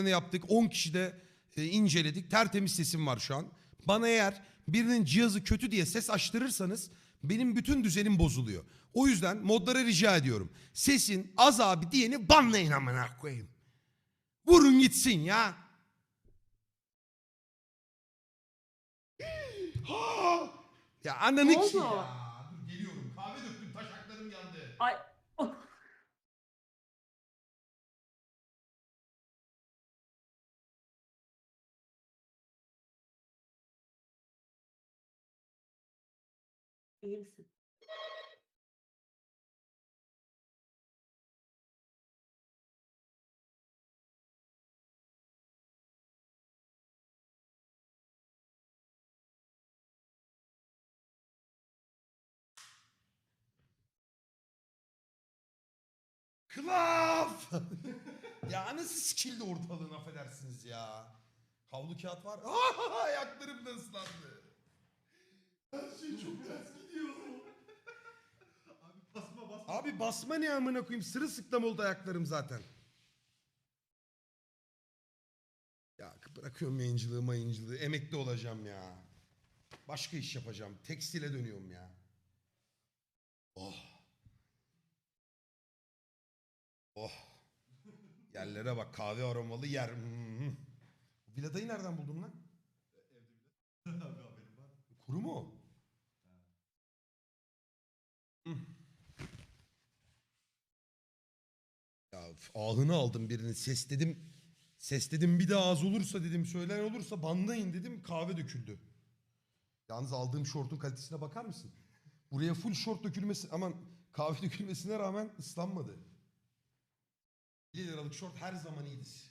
Yaptık. 10 kişi de e, inceledik. Tertemiz sesim var şu an. Bana eğer birinin cihazı kötü diye ses açtırırsanız benim bütün düzenim bozuluyor. O yüzden modlara rica ediyorum. Sesin az abi diyeni banlayın amına koyayım. Vurun gitsin ya. Ya ananı Ne ki oldu? ya. Dur geliyorum. Kahve döktüm taşaklarım yandı. Ay. İyi misin? Klaf! ya nasıl sikildi ortalığın affedersiniz ya. Havlu kağıt var. Ayaklarım da ıslandı. Her şey çok ters gidiyor. Abi basma basma. Abi basma ne amına koyayım sırılsıklam oldu ayaklarım zaten. Ya bırakıyorum yayıncılığı mayıncılığı emekli olacağım ya. Başka iş yapacağım. Tekstile dönüyorum ya. Oh. Oh. Yerlere bak kahve aromalı yer. Hmm. Viladayı nereden buldun lan? Abi haberim var. Kuru mu o? Hı. Ya f- ahını aldım birinin ses dedim. Ses dedim bir daha az olursa dedim söyleyen olursa banlayın dedim kahve döküldü. Yalnız aldığım şortun kalitesine bakar mısın? Buraya full şort dökülmesi aman kahve dökülmesine rağmen ıslanmadı. 1 liralık şort her zaman iyidir.